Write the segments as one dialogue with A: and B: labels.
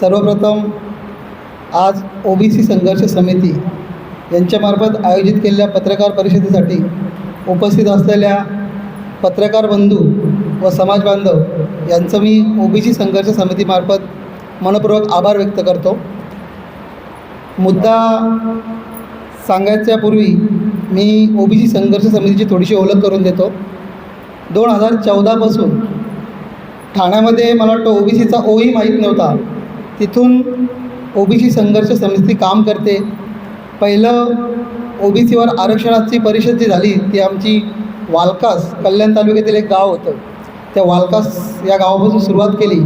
A: सर्वप्रथम आज O B C संघर्ष समिती यांच्यामार्फत आयोजित केलेल्या पत्रकार परिषदेसाठी उपस्थित असलेल्या पत्रकार बंधू व समाज बांधव यांचं मी ओ बी सी संघर्ष समितीमार्फत मनपूर्वक आभार व्यक्त करतो. मुद्दा सांगायच्यापूर्वी मी ओ बी सी संघर्ष समितीची थोडीशी ओळख करून देतो. दोन हजार चौदापासून ठाण्यामध्ये मला वाटतं ओबीसीचा ओही माहीत नव्हता. तिथून ओबीसी संघर्ष समिती काम करते. पहिलं ओबीसीवर आरक्षणाची परिषद जी झाली ती आमची वालकास कल्याण तालुक्यातील एक गाव होतं. त्या वालकास या गावापासून सुरुवात केली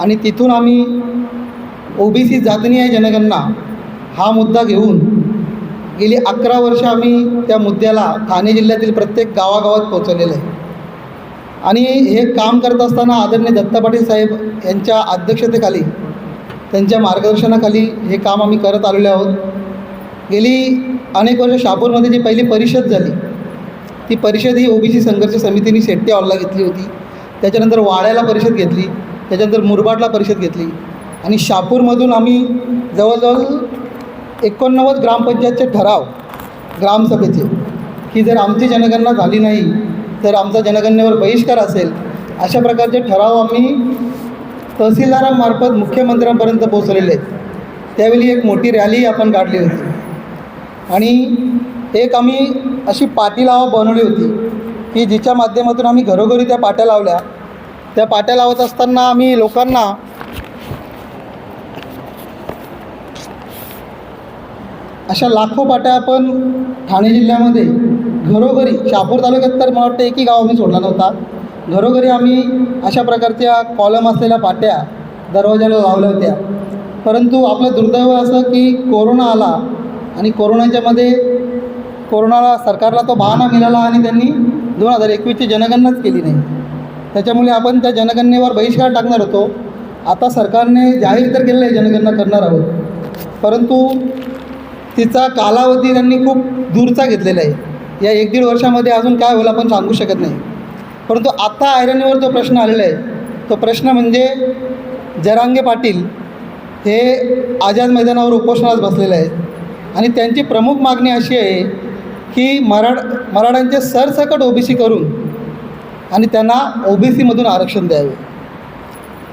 A: आणि तिथून आम्ही ओबीसी जातनीय जनगणना हा मुद्दा घेऊन गेली अकरा वर्ष आम्ही त्या मुद्द्याला ठाणे जिल्ह्यातील प्रत्येक गावागावात पोहोचवलेलं आहे. आणि हे काम करत असताना आदरणीय दत्ता पाटील साहेब यांच्या अध्यक्षतेखाली त्यांच्या मार्गदर्शनाखाली हे काम आम्ही करत आलेलो आहोत. गेली अनेक वर्ष शहापूरमध्ये जी पहिली परिषद झाली ती परिषद ही ओबीसी संघर्ष समितीने शेट्टी हॉलला घेतली होती. त्याच्यानंतर वाड्याला परिषद घेतली त्याच्यानंतर मुरबाडला परिषद घेतली आणि शापूरमधून आम्ही जवळजवळ एकोणनव्वद ग्रामपंचायतचे ठराव ग्रामसभेचे की जर आमची जनगणना झाली नाही तर आमचा जनगणनेवर बहिष्कार असेल अशा प्रकारचे ठराव आम्ही तहसीलदारांमार्फत मुख्यमंत्र्यांपर्यंत पोहोचलेले आहेत. त्यावेळी एक मोठी रॅली आपण काढली होती. आणि एक आम्ही अशी पाटी लावा बनवली होती की जिच्या माध्यमातून आम्ही घरोघरी त्या पाट्या लावल्या. त्या पाट्या लावत असताना आम्ही लोकांना अशा लाखो पाट्या आपण ठाणे जिल्ह्यामध्ये घरोघरी शहापूर तालुक्यात तर मला वाटतं एकही गाव आम्ही सोडला नव्हता. घरोघरी आम्ही अशा प्रकारच्या कॉलम असलेल्या पाट्या दरवाजाला लावल्या होत्या. परंतु आपलं दुर्दैव असं की कोरोना आला आणि कोरोनाच्यामध्ये कोरोनाला सरकारला तो बहाणा मिळाला आणि त्यांनी दोन हजार एकवीसची जनगणनाच केली नाही. त्याच्यामुळे आपण त्या जनगणनेवर बहिष्कार टाकणार होतो. आता सरकारने जाहीर तर केलेलं आहे जनगणना करणार आहोत. परंतु तिचा कालावधी त्यांनी खूप दूरचा घेतलेला आहे. या एक दीड वर्षामध्ये अजून काय होईल आपण सांगू शकत नाही. परंतु आता आयरनीवर जो प्रश्न आलेला आहे तो प्रश्न म्हणजे जरांगे पाटील हे आझाद मैदानावर उपोषणास बसलेले आहेत. आणि त्यांची प्रमुख मागणी अशी आहे की मराठ मराठ्यांचे सरसकट ओबीसी करून आणि त्यांना ओबीसीमधून आरक्षण द्यावे.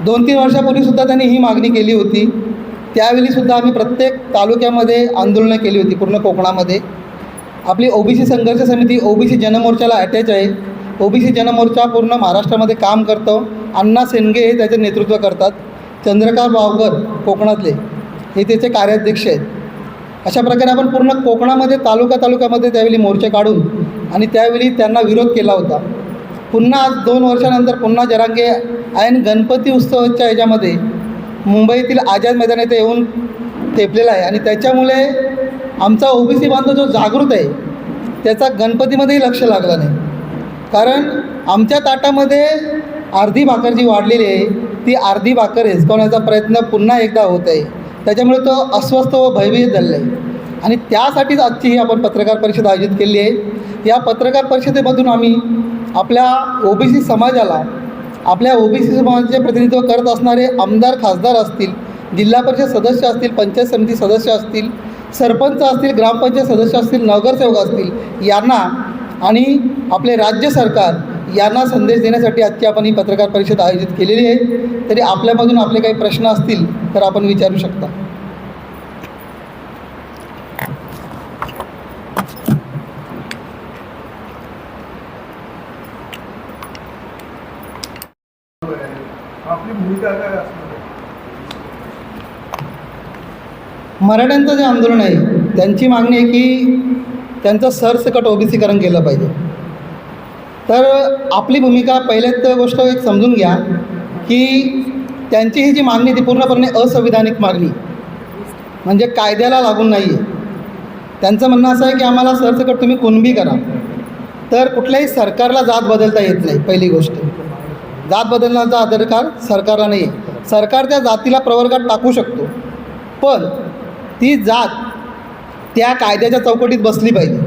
A: दोन तीन वर्षापूर्वीसुद्धा त्यांनी ही मागणी केली होती. त्यावेळीसुद्धा आम्ही प्रत्येक तालुक्यामध्ये आंदोलनं केली होती पूर्ण कोकणामध्ये. आपली ओबीसी संघर्ष समिती ओबीसी जनमोर्चाला अटॅच आहे. ओबीसी जनमोर्चा पूर्ण महाराष्ट्रामध्ये काम करतो. अण्णा सेनगे हे त्याचे नेतृत्व करतात. चंद्रकांत बावकर कोकणातले. हे त्याचे कार्याध्यक्ष आहेत. अशा प्रकारे आपण पूर्ण कोकणामध्ये तालुका तालुक्यामध्ये त्यावेळी मोर्चे काढून आणि त्यावेळी त्यांना विरोध केला होता. पुन्हा आज दोन वर्षानंतर पुन्हा जरांगे ऐन गणपती उत्सवाच्या ह्याच्यामध्ये मुंबईतील आझाद मैदान येथे येऊन ठेपलेला आहे. आणि त्याच्यामुळे आमचा ओबीसी बांधव जो जागृत आहे त्याचा गणपतीमध्येही लक्ष लागला नाही. कारण आमच्या ताटामध्ये अर्धी भाकर जी वाढलेली आहे. ती अर्धी भाकर हिसकवण्याचा प्रयत्न पुन्हा एकदा होत आहे. त्याच्यामुळे तो अस्वस्थ व भयभीत झालेला आहे. आणि त्यासाठीच आजची ही आपण पत्रकार परिषद आयोजित केली आहे. या पत्रकार परिषदेमधून आम्ही आपल्या ओबीसी समाजाला आपल्या ओबीसी समाजाचे प्रतिनिधित्व करत असणारे आमदार खासदार असतील जिल्हा परिषद सदस्य असतील पंचायत समिती सदस्य असतील सरपंच असतील ग्रामपंचायत सदस्य असतील नगरसेवक असतील यांना आणि आपले राज्य सरकार यांना संदेश देण्यासाठी आजची आपण ही पत्रकार परिषद आयोजित केलेली आहे. तरी आपल्यामधून आपले काही प्रश्न असतील तर आपण विचारू शकता. मराठ्यांचं जे आंदोलन आहे त्यांची मागणी आहे की त्यांचं सरसकट ओबीसीकरण केलं पाहिजे. तर आपली भूमिका पहिल्यात तर गोष्ट एक समजून घ्या की त्यांची ही जी मागणी ती पूर्णपणे असंविधानिक मागणी. म्हणजे कायद्याला लागून नाही आहे त्यांचं म्हणणं असं आहे की आम्हाला सरसकट तुम्ही कुणबी करा. तर कुठल्याही सरकारला जात बदलता येत नाही पहिली गोष्ट. जात बदलण्याचा अधिकार सरकारला नाही आहे सरकार त्या जातीला प्रवर्गात टाकू शकतो. पण ती जात त्या कायद्याच्या चौकटीत बसली पाहिजे.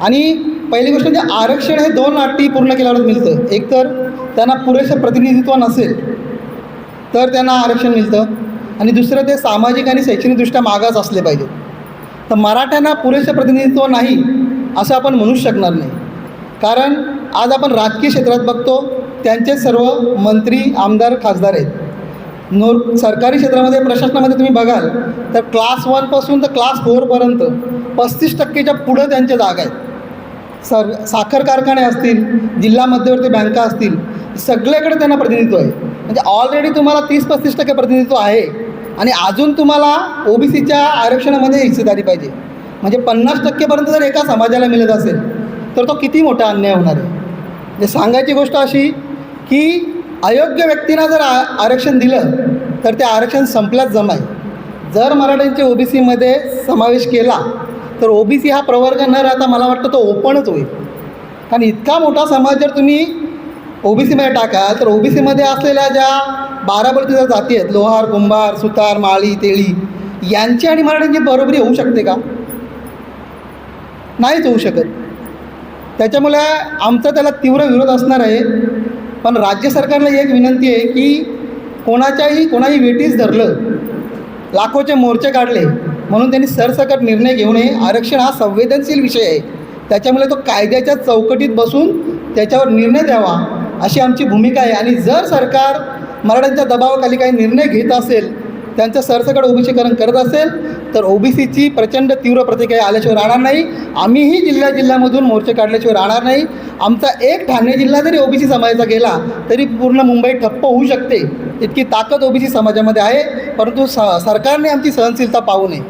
A: आणि पहिली गोष्ट म्हणजे आरक्षण हे दोन अटी पूर्ण केल्यावर मिळतं. एक तर त्यांना पुरेसं प्रतिनिधित्व नसेल तर त्यांना आरक्षण मिळतं. आणि दुसरं ते सामाजिक आणि शैक्षणिकदृष्ट्या मागास असले पाहिजे. तर मराठ्यांना पुरेसं प्रतिनिधित्व नाही असं आपण म्हणूच शकणार नाही. कारण आज आपण राजकीय क्षेत्रात बघतो त्यांचे सर्व मंत्री आमदार खासदार आहेत. नोर सरकारी क्षेत्रामध्ये प्रशासनामध्ये तुम्ही बघाल तर क्लास वनपासून तर क्लास फोरपर्यंत पस्तीस टक्केच्या पुढं त्यांच्या जागा आहेत. सर साखर कारखाने असतील जिल्हा मध्यवर्ती बँका असतील सगळ्याकडे त्यांना प्रतिनिधित्व आहे. म्हणजे ऑलरेडी तुम्हाला तीस पस्तीस टक्के प्रतिनिधित्व आहे आणि अजून तुम्हाला ओ बी सीच्या आरक्षणामध्ये हिस्सेदारी पाहिजे. म्हणजे पन्नास टक्केपर्यंत जर एका समाजाला मिळत असेल तर तो किती मोठा अन्याय होणार आहे? म्हणजे सांगायची गोष्ट अशी की अयोग्य व्यक्तींना जर आ आरक्षण दिलं तर ते आरक्षण संपल्याच जमाय जर मराठ्यांचे ओ बी सीमध्ये समावेश केला तर ओ बी सी हा प्रवर्ग न राहता मला वाटतं तो ओपनच होईल. कारण इतका मोठा समाज जर तुम्ही ओ बी सीमध्ये टाकाल तर ओ बी सीमध्ये असलेल्या ज्या बाराबलतीच्या जाती आहेत लोहार कुंभार सुतार माळी तेळी यांची आणि मराठ्यांची बरोबरी होऊ शकते का? नाहीच होऊ शकत. त्याच्यामुळे आमचा त्याला तीव्र विरोध असणार आहे. पण राज्य सरकारला एक विनंती आहे की कोणाच्याही कोणाही वेटीस धरलं लाखोचे मोर्चे काढले म्हणून त्यांनी सरसकट निर्णय घेऊ नये. आरक्षण हा संवेदनशील विषय आहे. त्याच्यामुळे तो कायद्याच्या चौकटीत बसून त्याच्यावर निर्णय द्यावा अशी आमची भूमिका आहे. आणि जर सरकार मराठ्यांच्या दबावाखाली काही निर्णय घेत असेल त्यांचं सरसकट ओबीसीकरण करत असेल तर ओबीसीची प्रचंड तीव्र प्रतिक्रिया आल्याशिवाय राहणार नाही. आम्हीही जिल्ह्या जिल्ह्यामधून मोर्चे काढल्याशिवाय राहणार नाही. आमचा एक ठाणे जिल्हा जरी ओबीसी समाजाचा गेला तरी पूर्ण मुंबई ठप्प होऊ शकते. इतकी ताकद ओबीसी समाजामध्ये आहे परंतु स सरकारने आमची सहनशीलता पाहू नये.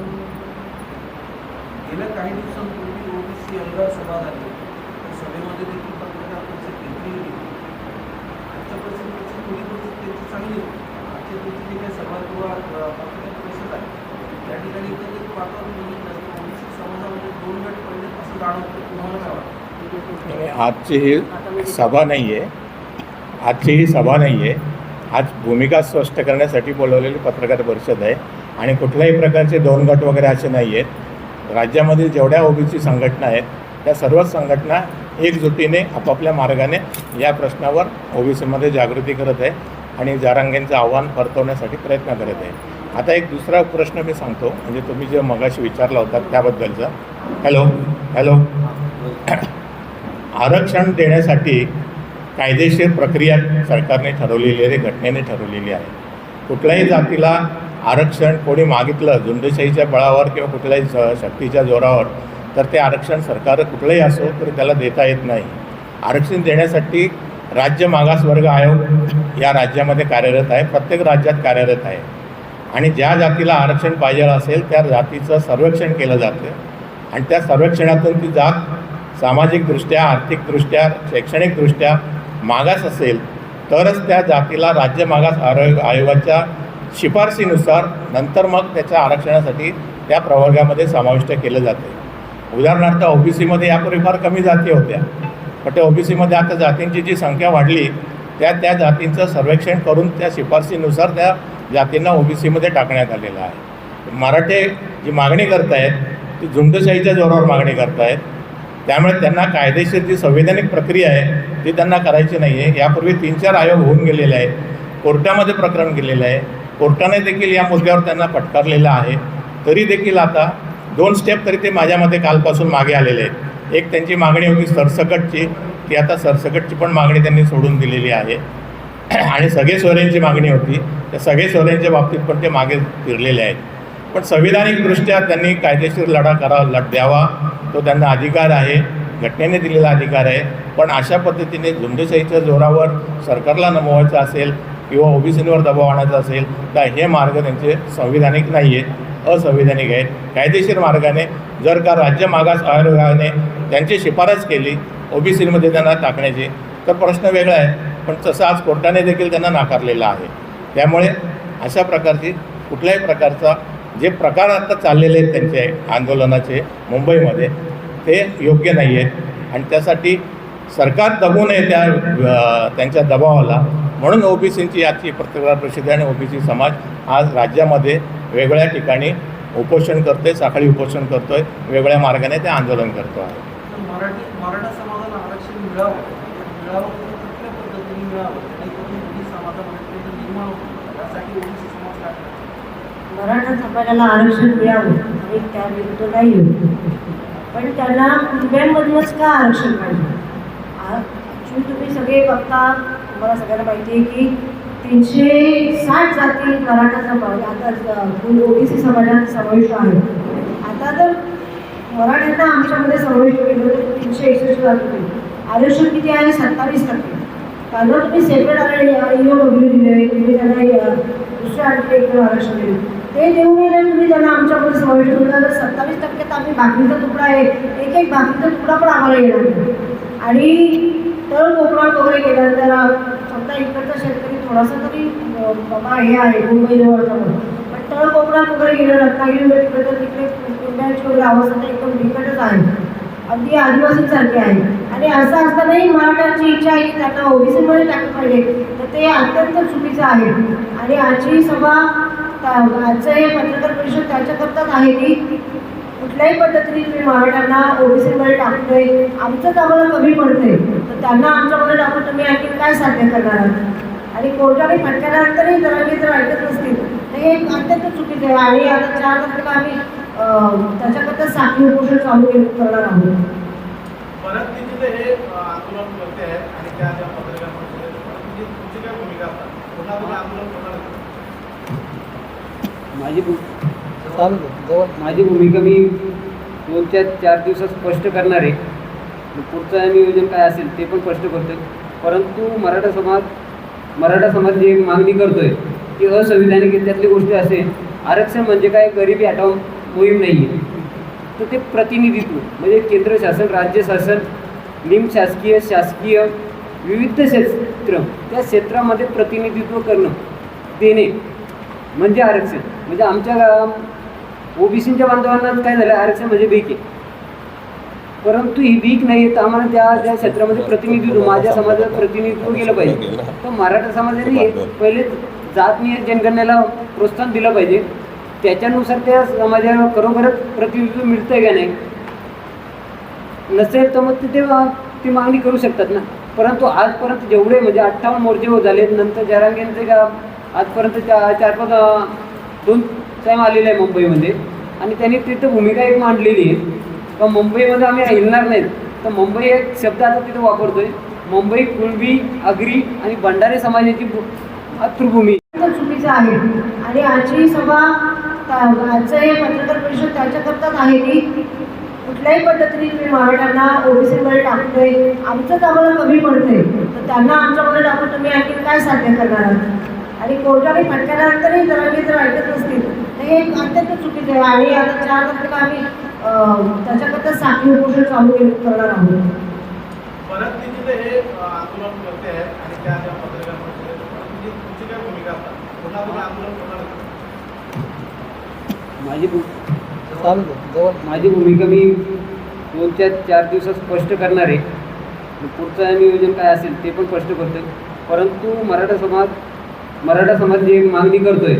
B: काही सभागृह अ, पत्रकार परिषद आहे. त्या ठिकाणी एकंदरीत वातावरण बघितलं तर ओबीसी समाजामध्ये दोन गट पडले असं जाणवतं तुम्हाला काय वाटतं
C: आणि आजची ही सभा नाही आहे आजची ही सभा नाही आहे आज भूमिका स्पष्ट करण्यासाठी बोलवलेली पत्रकार परिषद आहे. आणि कुठल्याही प्रकारचे दोन गट वगैरे असे नाही आहेत राज्यामधील जेवढ्या ओबीसी संघटना आहेत त्या सर्वच संघटना एकजुटीने आपापल्या मार्गाने या प्रश्नावर ओबीसीमध्ये जागृती करत आहे आणि जारांगेंचं आव्हान परतवण्यासाठी प्रयत्न करत आहे. आता एक दुसरा प्रश्न मी सांगतो म्हणजे तुम्ही जे मगाशी विचारला होता त्याबद्दलचा. Hello hello. आरक्षण देण्यासाठी कायदेशीर प्रक्रिया सरकारने ठरवलेली आहे घटनेने ठरवलेली आहे. कुठल्याही जातीला आरक्षण कोणी मागितलं झुंडशाहीच्या बळावर किंवा कुठल्याही स- शक्तीच्या जोरावर तर ते आरक्षण सरकार कुठलंही असो तरी त्याला देता येत नाही. आरक्षण देण्यासाठी राज्य मागासवर्ग आयोग या राज्यामध्ये कार्यरत आहे. प्रत्येक राज्यात कार्यरत आहे. आणि ज्या जातीला आरक्षण पाहिजे असेल त्या जातीचं सर्वेक्षण केलं जातं. आणि त्या सर्वेक्षणातून ती जात सामाजिकदृष्ट्या आर्थिकदृष्ट्या शैक्षणिकदृष्ट्या मागास असेल तरच त्या जातीला राज्य मागास आरोग्य आयोगाच्या शिफारसीनुसार नंतर मग त्याच्या आरक्षणासाठी त्या प्रवर्गामध्ये समाविष्ट केलं जाते. उदाहरणार्थ ओ बी सीमध्ये यापूर्वी फार कमी जाती होत्या. पण त्या ओ बी सीमध्ये आता जातींची जी संख्या वाढली त्या त्या जातींचं सर्वेक्षण करून त्या शिफारसीनुसार त्या जातींना ओ बी सीमध्ये टाकण्यात आलेलं आहे. मराठे जी मागणी करतायत ती झुंडशाहीच्या जोरावर मागणी करतायत. त्यामुळे त्यांना कायदेशीर जी संवैधानिक प्रक्रिया आहे ती त्यांना करायची नाही आहे यापूर्वी तीन चार आयोग होऊन गेलेले आहेत. कोर्टामध्ये प्रकरण गेलेलं आहे. कोर्टाने देखील या मुद्द्यावर त्यांना फटकारलेलं आहे. तरी देखील आता दोन स्टेप तरी ते माझ्यामध्ये कालपासून मागे आलेले आहेत. एक त्यांची मागणी होती सरसकटची ती आता सरसकटची पण मागणी त्यांनी सोडून दिलेली आहे. आणि सगळे सोयऱ्यांची मागणी होती त्या सगळे सोयऱ्यांच्या बाबतीत पण ते मागे फिरलेले आहेत. पण संविधानिकदृष्ट्या त्यांनी कायदेशीर लढा करा लढ द्यावा. तो त्यांना अधिकार आहे घटनेने दिलेला अधिकार आहे. पण अशा पद्धतीने झुंडशाहीच्या जोरावर सरकारला नमवायचं असेल किंवा ओबीसींवर दबाव आणायचा असेल तर हे मार्ग त्यांचे संविधानिक नाही आहेत असंविधानिक आहेत. कायदेशीर मार्गाने जर का राज्य मागास आयोगाने त्यांची शिफारस केली ओबीसीमध्ये त्यांना टाकण्याची तर प्रश्न वेगळा आहे. पण तसं आज कोर्टाने देखील त्यांना नाकारलेला आहे. त्यामुळे अशा प्रकारची कुठल्याही प्रकारचा जे प्रकार आता चाललेले आहेत त्यांचे आंदोलनाचे मुंबईमध्ये ते योग्य नाही आहेत. आणि त्यासाठी सरकार दबू नये त्या त्यांच्या दबावाला. म्हणून ओबीसींची आजची पत्रकार परिषद आणि ओबीसी समाज आज राज्यामध्ये वेगळ्या ठिकाणी उपोषण करतोय साखळी उपोषण करतोय वेगळ्या मार्गाने ते आंदोलन करतो आहे.
B: मराठी समाजाला आरक्षण मिळावं
D: आणि त्या विरुद्ध नाही होत पण त्यांना कुटुंबांमधूनच का आरक्षण पाहिजे? ॲक्च्युली तुम्ही सगळे बघता तुम्हाला सगळ्यांना माहिती आहे की तीनशे साठ जाती मराठा समाज आता ओबीसी समाजात समाविष्ट आहे. आता जर मराठ्यांना आमच्यामध्ये समाविष्ट केलं तर तीनशे एकसष्ट जाती आरक्षण किती आहे? सत्तावीस टक्के. त्यांना तुम्ही सेपरेट आरक्षण वगैरे दिले तुम्ही त्यांना दुसऱ्या आणखी एक आरक्षण दिले. ते देऊ नये तुम्ही त्यांना आमच्यामध्ये समाविष्ट केलं. तर सत्तावीस टक्के तर आम्ही बाकीचा तुकडा आहे. एक एक बाकीचा तुकडा पण आम्हाला येणार नाही. आणि तळ कोकणात वगैरे गेल्यानंतर फक्त इकडचा शेतकरी थोडासा तरी बाबा हे आहे मुंबई जवळचा म्हणून. पण तळ कोकणात वगैरे गेलं रत्नागिरी वगैरे तिकडे तर तिकडे कुटुंबाची वगैरे अवस्था एकदम बिकटच आहे. अगदी आदिवासीसारखे आहे. आणि असं असतानाही मराठ्यांची इच्छा आहे की त्यांना ओबीसीमध्ये टाकलं पाहिजे. तर ते अत्यंत चुकीचं आहे. आणि आजची सभा त्या- आजचं हे पत्रकार परिषद त्याच्याकरताच आहे की कुठल्याही पद्धतीने तुम्ही मराठ्यांना ओबीसीमध्ये टाकतोय. आमचंच आम्हाला कमी पडतंय. तर त्यांना आमच्यामध्ये टाकून तुम्ही आणखी काय साध्य करणार आहात? आणि कोर्टाने फटक्यानंतरही जरांगे जर ऐकत नसतील. तर हे अत्यंत चुकीचं आहे. आणि आता चार तारखेला आम्ही अं, त्याच्याकरता साखळी उपोषण चालू केलं- करणार आहोत.
E: हे करते म्हणजे?
F: माझी माझी भूमिका मी दोन ते चार दिवसात स्पष्ट करणार आहे. आणि पुढचं नियोजन काय असेल ते पण स्पष्ट करतोय. परंतु मराठा समाज मराठा समाज जी एक मागणी करतोय ती असंविधानिक त्यातली गोष्ट असे आरक्षण म्हणजे काय? गरिबी हटाव मोहीम नाही आहे तर ते प्रतिनिधित्व म्हणजे केंद्र शासन राज्य शासन निम शासकीय शासकीय विविध क्षेत्र त्या क्षेत्रामध्ये प्रतिनिधित्व करणं देणे म्हणजे आरक्षण. म्हणजे आमच्या ओबीसीच्या बांधवांना काय झालं? आरक्षण म्हणजे बेके परंतु ही वीक नाही आहे तर आम्हाला त्या त्या क्षेत्रामध्ये प्रतिनिधित्व माझ्या समाजाचं प्रतिनिधित्व केलं पाहिजे. तर मराठा समाजाने पहिले जात नियत जनगणनेला प्रोत्साहन दिलं पाहिजे. त्याच्यानुसार त्या समाजाला खरोखरच प्रतिनिधित्व मिळतंय का नाही? नसेल तर मग ते ते- ती मागणी करू शकतात ना. परंतु आजपर्यंत जेवढे म्हणजे अठ्ठावन्न मोर्चे हो झाले नंतर जरांगेंचे का आजपर्यंत चार चार पाच दोन टाईम आलेले आहे मुंबईमध्ये. आणि त्यांनी तिथं भूमिका एक मांडलेली आहे. किंवा मुंबईमध्ये आम्ही हिलणार नाहीत. तर मुंबई एक शब्द आता तिथं वापरतोय. मुंबई कुळबी आगरी आणि भंडारी समाजाची मातृभूमी.
D: चुकीचं आहे. आणि आजची सभा आजचं हे पत्रकार परिषद त्याच्याकरताच आहे की कुठल्याही पद्धतीने तुम्ही मराठ्यांना ओबीसीमध्ये टाकतोय. आमचंच आम्हाला कमी पडतंय. तर त्यांना आमच्यामध्ये टाकून तुम्ही आणखी काय साध्य करणार आहात? आणि कोर्टाने फाटल्यानंतरही जर आम्ही जर ऐकत नसतील. तर हे अत्यंत चुकीचं आहे. आणि आता चार तारखेला आम्ही त्याच्याकरता साखळी उपोषण चालू केलं- करणार आहोत.
E: परत ते तिथे हे अ, आंदोलन करते आहेत आणि त्या ज्या पत्रकार परिषदेत तुमची काय भूमिका असतात? पुन्हा तुम्ही आंदोलन करणार का?
F: माझी
A: जवळ.
F: माझी भूमिका मी दोन ते चार दिवसात स्पष्ट करणार आहे. पुढचं नियोजन काय असेल ते पण स्पष्ट करतोय परंतु मराठा समाज मराठा समाज जी मागणी करतोय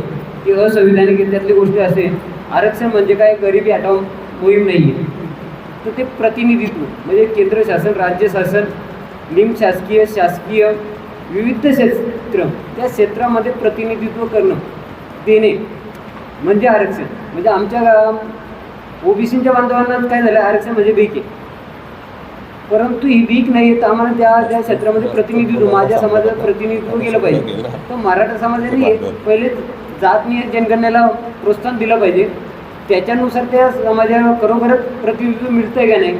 F: ती असंविधानिक. त्यातली गोष्ट असे आरक्षण म्हणजे काय? गरिबी हटाव मोहीम नाही आहे तर ते प्रतिनिधित्व म्हणजे केंद्र शासन राज्य शासन निम शासकीय शासकीय विविध क्षेत्र त्या क्षेत्रामध्ये प्रतिनिधित्व करणं देणे म्हणजे आरक्षण. म्हणजे आमच्या ओबीसीच्या बांधवांना काय झालं आरक्षण म्हणजे भीक आहे. परंतु ही भीक नाही तर आम्हाला त्या त्या क्षेत्रामध्ये प्रतिनिधित्व माझ्या समाजात प्रतिनिधित्व केलं पाहिजे. तर मराठा समाजाने पहिले जात नियत जनगणनेला प्रोत्साहन दिलं पाहिजे. त्याच्यानुसार त्या समाजाला खरोखरच प्रतिनिधित्व मिळतं आहे का नाही?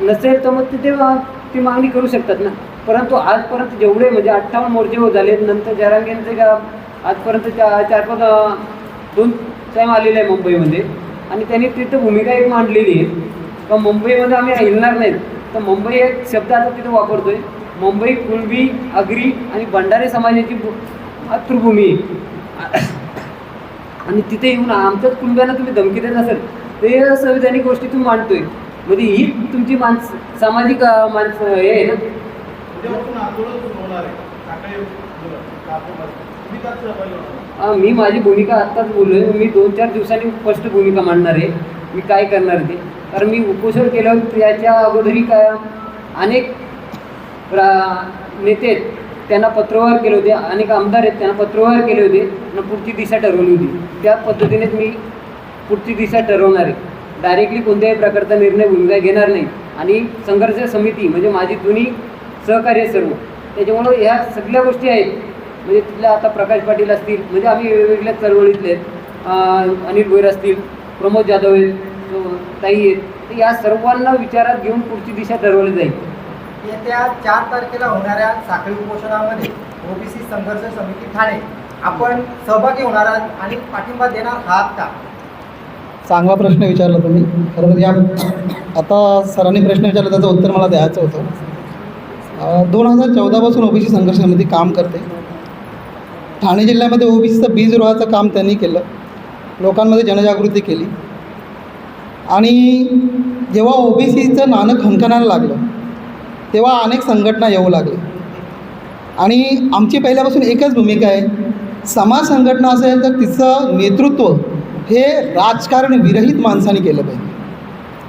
F: नसेल तर मग ते ती मागणी करू शकतात ना. परंतु आजपर्यंत जेवढे म्हणजे अठ्ठावन्न मोर्चे हो झाले नंतर जरांगेंचे का आजपर्यंत चार चार पाच दोन टाईम आलेले आहे मुंबईमध्ये. आणि त्यांनी तिथं भूमिका एक मांडलेली आहे. का मुंबईमध्ये आम्ही हिलणार नाहीत. तर मुंबई एक शब्द आता तिथं वापरतो आहे मुंबई कुणबी आगरी आणि भंडारी समाजाची भू- मातृभूमी आहे. आणि तिथे येऊन आमच्याच कुटुंबियांना तुम्ही धमकी देत असेल ते संविधानिक गोष्टी तुम्ही मांडतोय. म्हणजे ही तुमची माणस सामाजिक माणस हे आहे ना? मी माझी भूमिका आत्ताच बोललोय. मी दोन चार दिवसांनी स्पष्ट भूमिका मांडणार आहे. मी काय करणार ते? कारण मी उपोषण केलं त्याच्या अगोदरी काय अनेक नेते आहेत. त्यांना पत्रव्यवहार केले होते. अनेक आमदार आहेत त्यांना पत्रव्यवहार केले होते आणि पुढची दिशा ठरवली होती. त्या पद्धतीनेच मी पुढची दिशा ठरवणार आहे. डायरेक्टली कोणत्याही प्रकारचा निर्णय भूमिका घेणार नाही. आणि संघर्ष समिती म्हणजे माझी जुनी सहकार्य सर्व त्याच्यामुळं ह्या सगळ्या गोष्टी आहेत. म्हणजे तिथल्या आता प्रकाश पाटील असतील म्हणजे आम्ही वेगवेगळ्या चळवळीतले आहेत. अनिल भोईर असतील प्रमोद जाधव आहेत ताई आहेत तर या सर्वांना विचारात घेऊन पुढची दिशा ठरवली जाईल.
G: येत्या चार तारखेला होणाऱ्या साखळी उपोषणामध्ये ओबीसी संघर्ष समिती ठाणे. आपण सहभागी होणार आहात आणि पाठिंबा देणार आहात का?
A: चांगला प्रश्न विचारला तुम्ही. खरं तर या आता सरांनी प्रश्न विचारला त्याचं उत्तर मला द्यायचं होतं. दोन हजार चौदापासून ओबीसी संघर्ष समिती काम करते. ठाणे जिल्ह्यामध्ये ओबीसीचं बीज रोहाचं काम त्यांनी केलं. लोकांमध्ये जनजागृती केली. आणि जेव्हा ओबीसीचं नाणं खणखणायला लागलं तेव्हा अनेक संघटना येऊ लागल्या आणि आमची पहिल्यापासून एकच भूमिका आहे समाज संघटना असेल तर तिचं नेतृत्व हे राजकारण विरहित माणसाने केलं पाहिजे.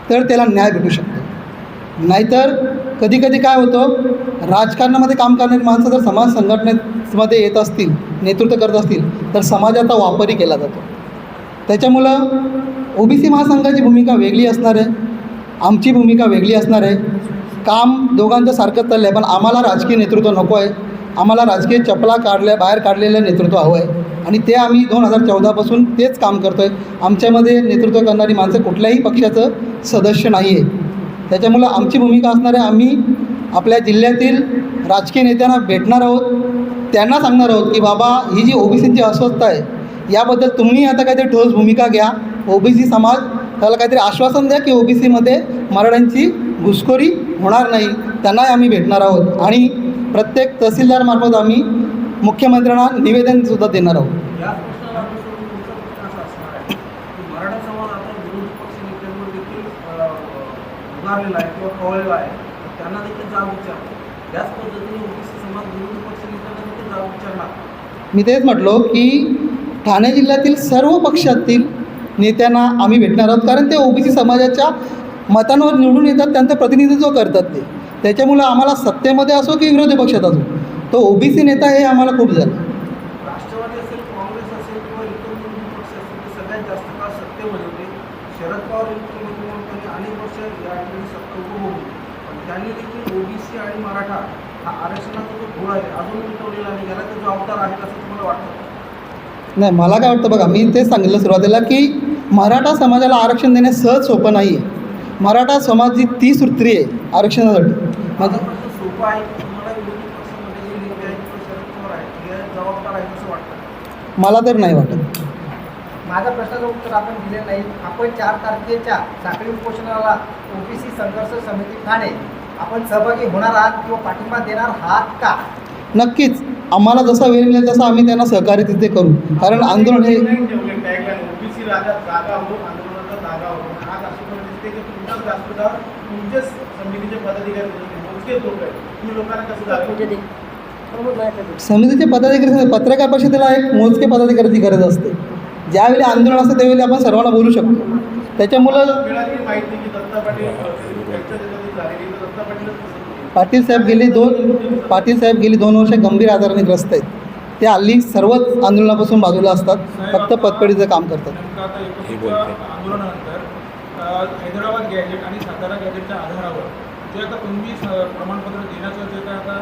A: तर त्याला न्याय भेटू शकतो. नाहीतर कधी कधी काय होतं राजकारणामध्ये काम करणारी माणसं जर समाज संघटनेमध्ये येत असतील नेतृत्व करत असतील तर समाजाचा वापरही केला जातो. त्याच्यामुळं ओबीसी महासंघाची भूमिका वेगळी असणार आहे आमची भूमिका वेगळी असणार आहे. काम दोघांचं सारखंच चाललं आहे पण आम्हाला राजकीय नेतृत्व नको आहे आम्हाला राजकीय चपला काढल्या बाहेर काढलेलं नेतृत्व हवं आहे आणि ते आम्ही दोन हजार चौदापासून तेच काम करतो आहे आमच्यामध्ये नेतृत्व करणारी माणसं कुठल्याही पक्षाचं सदस्य नाही आहे त्याच्यामुळं आमची भूमिका असणार आहे आम्ही आपल्या जिल्ह्यातील राजकीय नेत्यांना भेटणार आहोत. त्यांना सांगणार आहोत की बाबा ही जी ओबीसीची अस्वस्थता आहे याबद्दल तुम्ही आता काहीतरी ठोस भूमिका घ्या. ओबीसी समाज त्याला काहीतरी आश्वासन द्या की ओबीसीमध्ये मराठ्यांची घुसखोरी होणार नाही त्यांनाही आम्ही भेटणार आहोत. आणि प्रत्येक तहसीलदारमार्फत आम्ही मुख्यमंत्र्यांना निवेदनसुद्धा देणार आहोत.
B: उभारलेला आहे किंवा आहे. त्यांना देखील जाब विचारतो त्याच पद्धतीने ओबीसी समाज विरोधी देखील जाब विचारणार.
A: मी तेच म्हटलो की ठाणे जिल्ह्यातील सर्व पक्षातील नेत्यांना आम्ही भेटणार आहोत कारण ते ओबीसी समाजाच्या मतांवर निवडून येतात त्यांचं प्रतिनिधित्व करतात ते. त्याच्यामुळं आम्हाला सत्तेमध्ये असो की विरोधी पक्षात असो तो ओबीसी नेता हे आम्हाला खूप झालं
B: ते त्यांनी देखील ओबीसी आणि मराठा हा आरक्षणाचा जो घोळ आहे अजून नाही. याला ते जबाबदार आहेत असं तुम्हाला वाटतं?
A: नाही मला काय वाटतं बघा मी तेच सांगितलं सुरुवातीला की मराठा समाजाला आरक्षण देणे सहज सोपं नाही आहे मराठा समाज ही ती सूत्री आहे आरक्षणासाठी.
B: माझा
A: म्हणजे
B: जे
A: मला तर नाही वाटत.
G: माझ्या प्रश्नाचं उत्तर आपण दिले नाही. आपण चार तारखेच्या साखळी उपोषणाला ओबीसी संघर्ष समिती ठाणे. आपण सहभागी होणार आहात किंवा पाठिंबा देणार आहात का?
A: नक्कीच. आम्हाला जसा वेळ मिळेल तसा आम्ही त्यांना सहकार्य तिथे करू. कारण आंदोलन हे
E: ओबीसी राजा जागा हो आंदोलनाचा जागा हो आज अशी परिस्थिती तुमचाच समितीचे पदाधिकारी होते, मोजकेच लोक आहेत. तुम्ही लोकांना कसं
A: समितीचे पदाधिकारी पत्रकार परिषदेला एक मोजके पदाधिकाऱ्याची गरज असते. ज्यावेळी आंदोलन असतं त्यावेळी आपण सर्वांना बोलू शकतो. त्याच्यामुळं.
E: पाटील
A: साहेब गेली दोन पाटील साहेब गेली दोन वर्ष गंभीर आजाराने ग्रस्त आहेत. ते हल्ली सर्वच आंदोलनापासून बाजूला असतात. फक्त पतपेढीचं काम करतात.
H: हैदराबाद गॅजेट आणि सातारा गॅजेटच्या आधारावर जे आता तुम्ही प्रमाणपत्र देण्याचं जे काय आता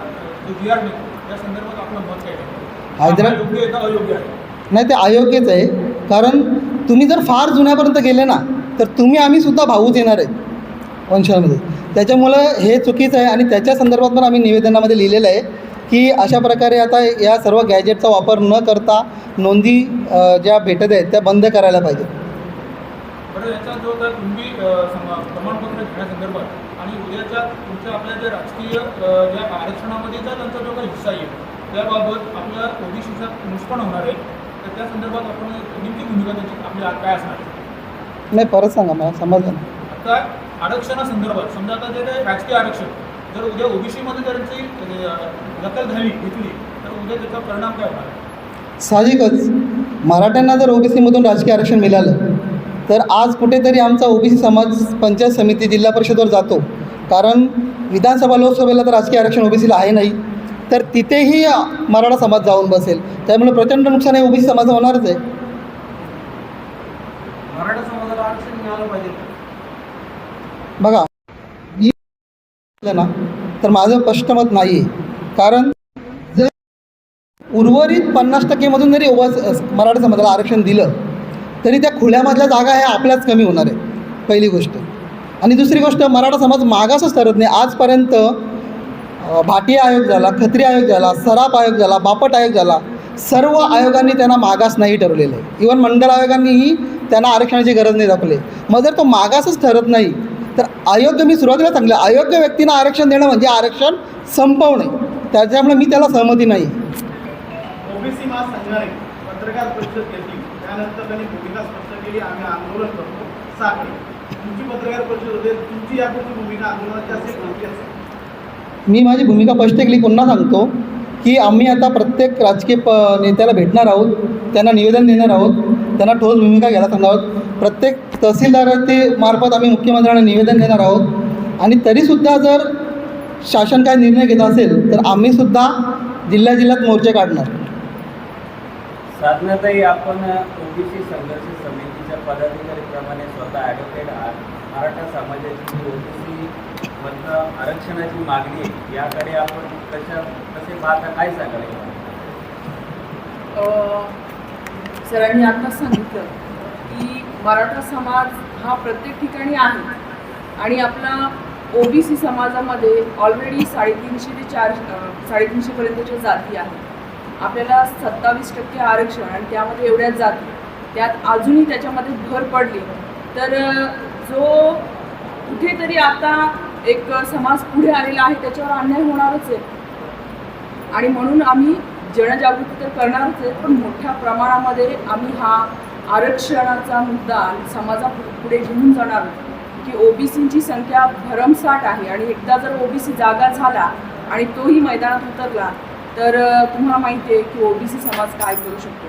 H: जो आर निघतो त्या संदर्भात आपलं मत काय आहे?
A: हैदरा-
H: हा योग्य आहे का अयोग्य आहे?
A: नाही ते अयोग्यच आहे कारण तुम्ही जर फार जुन्यापर्यंत गेले ना तर तुम्ही आम्ही सुद्धा भाऊच येणार आहेत वंशामध्ये त्याच्यामुळं हे चुकीचं आहे आणि त्याच्या संदर्भात पण आम्ही निवेदनामध्ये लिहिलेलं आहे की अशा प्रकारे आता या सर्व गॅजेटचा वापर न करता नोंदी ज्या भेटत आहेत त्या बंद करायला पाहिजेत.
H: बरं याचा जो आता तुम्ही प्रमाणपत्र घेण्यासंदर्भात आणि उद्याच्या तुमच्या आपल्या जे राजकीय ज्या आरक्षणामध्येचा त्यांचा जो काही हिस्सा येईल त्याबाबत आपल्या ओबीसीचा नुकसान होणार आहे तर त्या संदर्भात आपण नेमकी भूमिका त्याची आपली काय असणार?
A: नाही परत सांगा मला समजलं.
H: आता आरक्षणासंदर्भात समजा आता जे काही राजकीय आरक्षण जर उद्या ओबीसीमध्ये जर त्यांची दखल झाली घेतली तर उद्या त्याचा परिणाम काय होणार?
A: साहजिकच मराठ्यांना जर ओबीसीमधून राजकीय आरक्षण मिळालं तर आज कुठेतरी आमचा ओबीसी समाज पंचायत समिती जिल्हा परिषदवर जातो. कारण विधानसभा लोकसभेला तर राजकीय आरक्षण ओबीसीला आहे नाही. तर तिथेही मराठा समाज जाऊन बसेल. त्यामुळे प्रचंड नुकसान हे ओबीसी समाज होणारच आहे. बघा मी ना तर माझं स्पष्ट मत नाही आहे कारण जर उर्वरित पन्नास टक्केमधून जरी ओबा मराठा समाजाला आरक्षण दिलं तरी त्या खुल्यामधल्या जागा ह्या आपल्याच कमी होणार आहे पहिली गोष्ट. आणि दुसरी गोष्ट मराठा समाज मागासच ठरत नाही. आजपर्यंत भाटी आयोग झाला खत्री आयोग झाला सराप आयोग झाला बापट आयोग झाला सर्व आयोगांनी त्यांना मागास नाही ठरवलेलं आहे. इवन मंडळ आयोगांनीही त्यांना आरक्षणाची गरज नाही दाखवली. मग जर तो मागासच ठरत नाही तर अयोग्य मी सुरुवातीला सांगलं अयोग्य व्यक्तींना आरक्षण देणं म्हणजे आरक्षण संपवणे. त्याच्यामुळे मी त्याला सहमती नाही.
E: त्यानंतर त्यांनी भूमिका स्पष्ट केली. आम्ही आंदोलन करतो. साखळी. तुमची पत्रकार परिषद होते. तुमची यापूर्वी भूमिका आंदोलनाची असेल कोणती असेल
A: मी माझी भूमिका स्पष्ट केली. पुन्हा सांगतो की आम्ही आता प्रत्येक राजकीय प नेत्याला भेटणार आहोत. त्यांना निवेदन देणार आहोत. त्यांना ठोस भूमिका घ्यायला सांगणार आहोत. प्रत्येक तहसीलदाराचे मार्फत आम्ही मुख्यमंत्र्यांना निवेदन देणार आहोत. आणि तरीसुद्धा जर शासन काय निर्णय घेत असेल तर आम्हीसुद्धा जिल्ह्या जिल्ह्यात मोर्चे काढणार.
F: साधनाताई आपण ओबीसी संघर्ष समितीच्या पदाधिकारीप्रमाणे स्वतः ॲडव्होकेट आहात. मराठा समाजाची जी ओबीसी मधनं आरक्षणाची मागणी आहे याकडे आपण कशा कसे पाहता काय
I: सांगायला सरांनी आत्ताच सांगितलं की मराठा समाज हा प्रत्येक ठिकाणी आहे. आणि आपला ओबीसी समाजामध्ये ऑलरेडी साडेतीनशे ते चार साडेतीनशेपर्यंतच्या जाती आहेत. आपल्याला सत्तावीस टक्के आरक्षण आणि त्यामध्ये एवढ्याच जाती त्यात अजूनही त्याच्यामध्ये भर पडली. तर जो कुठेतरी आता एक समाज पुढे आलेला आहे त्याच्यावर अन्याय होणारच आहे. आणि म्हणून आम्ही जनजागृती तर करणारच आहे पण मोठ्या प्रमाणामध्ये आम्ही हा आरक्षणाचा मुद्दा समाजा पुढे घेऊन जाणार की ओबीसीची संख्या भरमसाठ आहे आणि एकदा जर ओबीसी जागा झाला आणि तोही मैदानात उतरला तर तुम्हाला माहिती आहे की ओबीसी समाज काय करू शकतो?